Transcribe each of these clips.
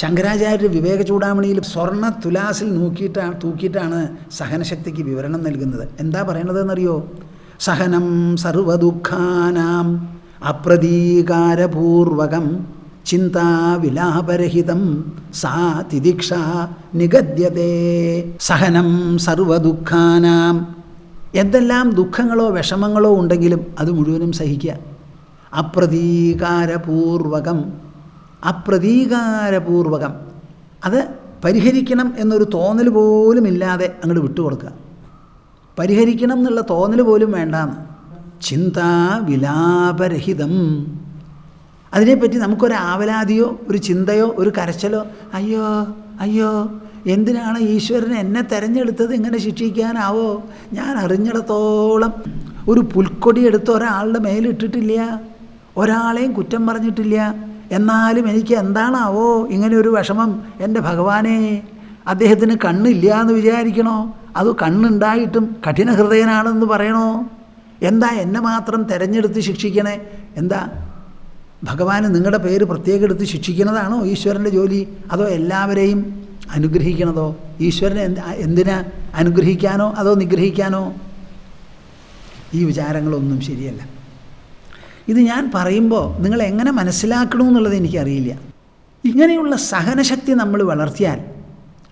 ശങ്കരാചാര്യ വിവേക ചൂടാമണിയിൽ സ്വർണ തുലാസിൽ നോക്കിയിട്ടാണ് തൂക്കിയിട്ടാണ് സഹനശക്തിക്ക് വിവരണം നൽകുന്നത്. എന്താ പറയണതെന്നറിയോ? സഹനം സർവദുഃഖാനാം അപ്രതീകാരപൂർവകം ചിന്താവിലാപരഹിതം സാ തിദിക്ഷ നിഗദ്യതേ. സഹനം സർവദുഃഖാനാം. എന്തെല്ലാം ദുഃഖങ്ങളോ വിഷമങ്ങളോ ഉണ്ടെങ്കിലും അത് മുഴുവനും സഹിക്കുക. അപ്രതീകാരപൂർവകം അപ്രതീകാരപൂർവകം. അത് പരിഹരിക്കണം എന്നൊരു തോന്നൽ പോലും ഇല്ലാതെ അങ്ങോട്ട് വിട്ടുകൊടുക്കുക. പരിഹരിക്കണം എന്നുള്ള തോന്നൽ പോലും വേണ്ടാന്ന്. ചിന്താ വിലാപരഹിതം. അതിനെപ്പറ്റി നമുക്കൊരു ആവലാതിയോ ഒരു ചിന്തയോ ഒരു കരച്ചലോ അയ്യോ അയ്യോ എന്തിനാണ് ഈശ്വരൻ എന്നെ തെരഞ്ഞെടുത്തത്? ഇങ്ങനെ ശിക്ഷിക്കാനാവോ? ഞാൻ അറിഞ്ഞിടത്തോളം ഒരു പുൽക്കൊടി എടുത്ത് ഒരാളുടെ മേലിട്ടിട്ടില്ല. ഒരാളെയും കുറ്റം പറഞ്ഞിട്ടില്ല. എന്നാലും എനിക്ക് എന്താണാവോ ഇങ്ങനെ ഒരു വിഷമം എന്റെ ഭഗവാനെ അദ്ദേഹത്തിന് കണ്ണില്ല എന്ന് വിചാരിക്കണോ? അത് കണ്ണുണ്ടായിട്ടും കഠിന ഹൃദയനാണെന്ന് പറയണോ? എന്താ എന്നെ മാത്രം തിരഞ്ഞെടുത്ത് ശിക്ഷിക്കണേ? എന്താ? ഭഗവാന് നിങ്ങളുടെ പേര് പ്രത്യേകം എടുത്ത് ശിക്ഷിക്കുന്നതാണോ ഈശ്വരന്റെ ജോലി? അതോ എല്ലാവരെയും അനുഗ്രഹിക്കണതോ? ഈശ്വരനെ എന്ത് എന്തിനാ അനുഗ്രഹിക്കാനോ അതോ നിഗ്രഹിക്കാനോ? ഈ വിചാരങ്ങളൊന്നും ശരിയല്ല. ഇത് ഞാൻ പറയുമ്പോൾ നിങ്ങൾ എങ്ങനെ മനസ്സിലാക്കണമെന്നുള്ളത് എനിക്കറിയില്ല. ഇങ്ങനെയുള്ള സഹനശക്തി നമ്മൾ വളർത്തിയാൽ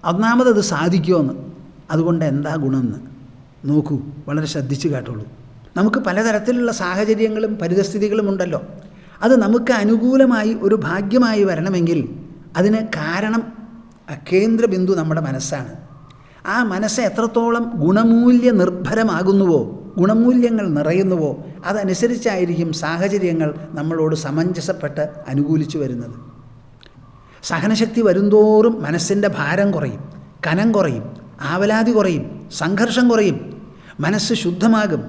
ഒന്നാമത് സാധിക്കുമെന്ന്. അതുകൊണ്ട് എന്താ ഗുണമെന്ന് നോക്കൂ വളരെ ശ്രദ്ധിച്ച് കേട്ടോളൂ. നമുക്ക് പലതരത്തിലുള്ള സാഹചര്യങ്ങളും പരിതസ്ഥിതികളും ഉണ്ടല്ലോ. അത് നമുക്ക് അനുകൂലമായി ഒരു ഭാഗ്യമായി വരണമെങ്കിൽ അതിന് കാരണം കേന്ദ്രബിന്ദു നമ്മുടെ മനസ്സാണ്. ആ മനസ്സ് എത്രത്തോളം ഗുണമൂല്യ നിർഭരമാകുന്നുവോ ഗുണമൂല്യങ്ങൾ നിറയുന്നുവോ അതനുസരിച്ചായിരിക്കും സാഹചര്യങ്ങൾ നമ്മളോട് സമഞ്ജസപ്പെട്ട് അനുകൂലിച്ചു വരുന്നത്. സഹനശക്തി വരുന്തോറും മനസ്സിന്റെ ഭാരം കുറയും കനം കുറയും ആവലാതി കുറയും സംഘർഷം കുറയും മനസ്സ് ശുദ്ധമാകും.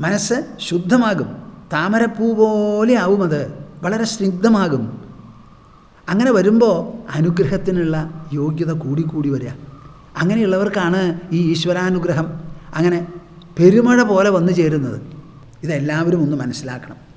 മനസ്സ് ശുദ്ധമാകും. താമരപ്പൂ പോലെ ആവും അത് വളരെ സ്നിഗ്ധമാകും. അങ്ങനെ വരുമ്പോൾ അനുഗ്രഹത്തിനുള്ള യോഗ്യത കൂടിക്കൂടി വരിക. അങ്ങനെയുള്ളവർക്കാണ് ഈ ഈശ്വരാനുഗ്രഹം. അങ്ങനെ പെരുമഴ പോലെ വന്നു ചേരുന്നത്. ഇതെല്ലാവരും ഒന്ന് മനസ്സിലാക്കണം.